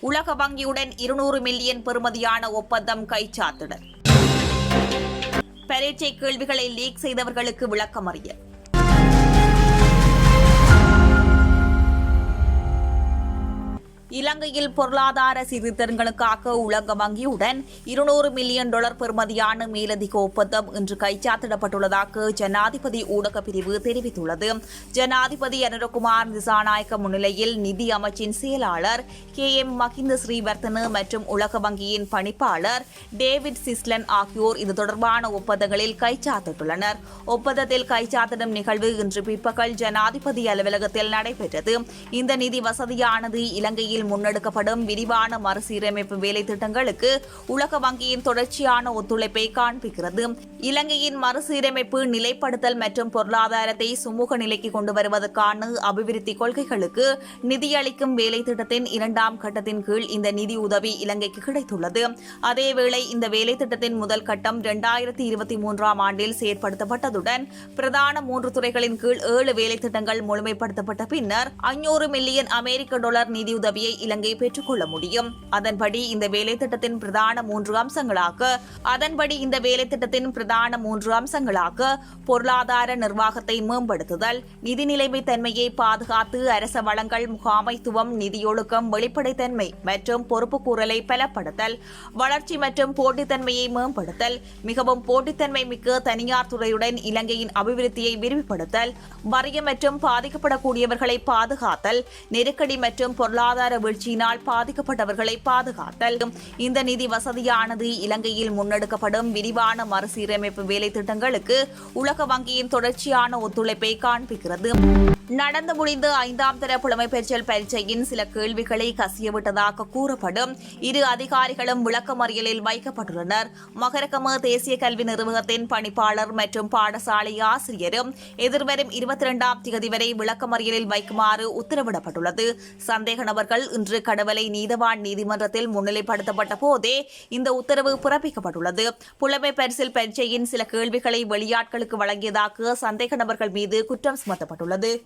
உலக வங்கியுடன் இருநூறு மில்லியன் பெறுமதியான ஒப்பந்தம் கைச்சாத்துடன் பரீட்சை கேள்விகளை லீக் செய்தவர்களுக்கு விளக்கமறியல். இலங்கையில் பொருளாதார சீர்திருத்தங்களுக்காக உலக வங்கியுடன் இருநூறு மில்லியன் டாலர் பெறுமதியான மேலதிக ஒப்பந்தம் இன்று கைச்சாத்திடப்பட்டுள்ளதாக ஜனாதிபதி ஊடக பிரிவு தெரிவித்துள்ளது. ஜனாதிபதி அனுரகுமார் திசாநாயக்க முன்னிலையில் நிதி அமைச்சின் செயலாளர் கே எம் மகிந்த ஸ்ரீவர்தன மற்றும் உலக வங்கியின் பணிப்பாளர் டேவிட் சிஸ்லன் ஆகியோர் இது தொடர்பான ஒப்பந்தங்களில் கைச்சாத்திட்டுள்ளனர். ஒப்பந்தத்தில் கைச்சாத்திடும் நிகழ்வு இன்று பிற்பகல் ஜனாதிபதி அலுவலகத்தில் நடைபெற்றது. இந்த நிதி வசதியானது இலங்கையில் முன்னெடுக்கப்படும் விரிவான மறுசீரமைப்பு வேலை திட்டங்களுக்கு உலக வங்கியின் தொடர்ச்சியான ஒத்துழைப்பை காண்பிக்கிறது. இலங்கையின் மறுசீரமைப்பு நிலைப்படுத்தல் மற்றும் பொருளாதாரத்தை சுமூக நிலைக்கு கொண்டு வருவதற்கான அபிவிருத்தி கொள்கைகளுக்கு நிதியளிக்கும் வேலை திட்டத்தின் இரண்டாம் கட்டத்தின் கீழ் இந்த நிதி உதவி இலங்கைக்கு கிடைத்துள்ளது. அதேவேளை இந்த வேலை திட்டத்தின் முதல் கட்டம் இரண்டாயிரத்தி இருபத்தி மூன்றாம் ஆண்டில் செயற்படுத்தப்பட்டதுடன் பிரதான மூன்று துறைகளின் கீழ் ஏழு வேலை திட்டங்கள் முழுமைப்படுத்தப்பட்ட பின்னர் ஐநூறு மில்லியன் அமெரிக்க டாலர் நிதியுதவியை இலங்கை பெற்றுக்கொள்ள முடியும். அதன்படி இந்த வேலை திட்டத்தின் பிரதான மூன்று அம்சங்களாக அதன்படி இந்த வேலை திட்டத்தின் பிரதான மூன்று அம்சங்களாக பொருளாதார நிர்வாகத்தை மேம்படுத்துதல் நிதி நிலைமை தன்மையை பாதுகாத்து அரச வளங்கள் முகாமைத்துவம் நிதியொழுக்கம் வெளிப்படைத்தன்மை மற்றும் பொறுப்புக்கூறலை பலப்படுத்தல் வளர்ச்சி மற்றும் போட்டித்தன்மையை மேம்படுத்தல் மிகவும் போட்டித்தன்மை மிக்க தனியார் துறையுடன் இலங்கையின் அபிவிருத்தியை விரிவுபடுத்தல் வறிய மற்றும் பாதிக்கப்படக்கூடியவர்களை பாதுகாத்தல் நெருக்கடி மற்றும் பொருளாதார வீழ்ச்சியினால் பாதிக்கப்பட்டவர்களை பாதுகாத்தல். இந்த நிதி வசதியானது இலங்கையில் முன்னெடுக்கப்படும் விரிவான மறுசீரமைப்பு வேலை திட்டங்களுக்கு உலக வங்கியின் தொடர்ச்சியான ஒத்துழைப்பை காண்பிக்கிறது. நடந்து முடிந்த ஐந்தாம் தர புலமைப்பெற்றல் பரீட்சையின் சில கேள்விகளை கசியவிட்டதாக கூறப்படும். இரு அதிகாரிகளும் விளக்கமறியலில் வைக்கப்பட்டுள்ளனர். மகரகம தேசிய கல்வி நிறுவனத்தின் பணிப்பாளர் மற்றும் பாடசாலை ஆசிரியரும் எதிர்வரும் இருபத்தி இரண்டாம் தேதி வரை விளக்கமறியலில் வைக்குமாறு உத்தரவிடப்பட்டுள்ளது. சந்தேக நபர்கள் இன்று கடவலை நீதவான் நீதிமன்றத்தில் முன்னிலைப்படுத்தப்பட்ட போதே இந்த உத்தரவு பிறப்பிக்கப்பட்டுள்ளது. புலமை பரிசில் பரீட்சையின் சில கேள்விகளை வெளியாட்களுக்கு வழங்கியதாக சந்தேக நபர்கள் மீது குற்றம் சுமத்தப்பட்டுள்ளது.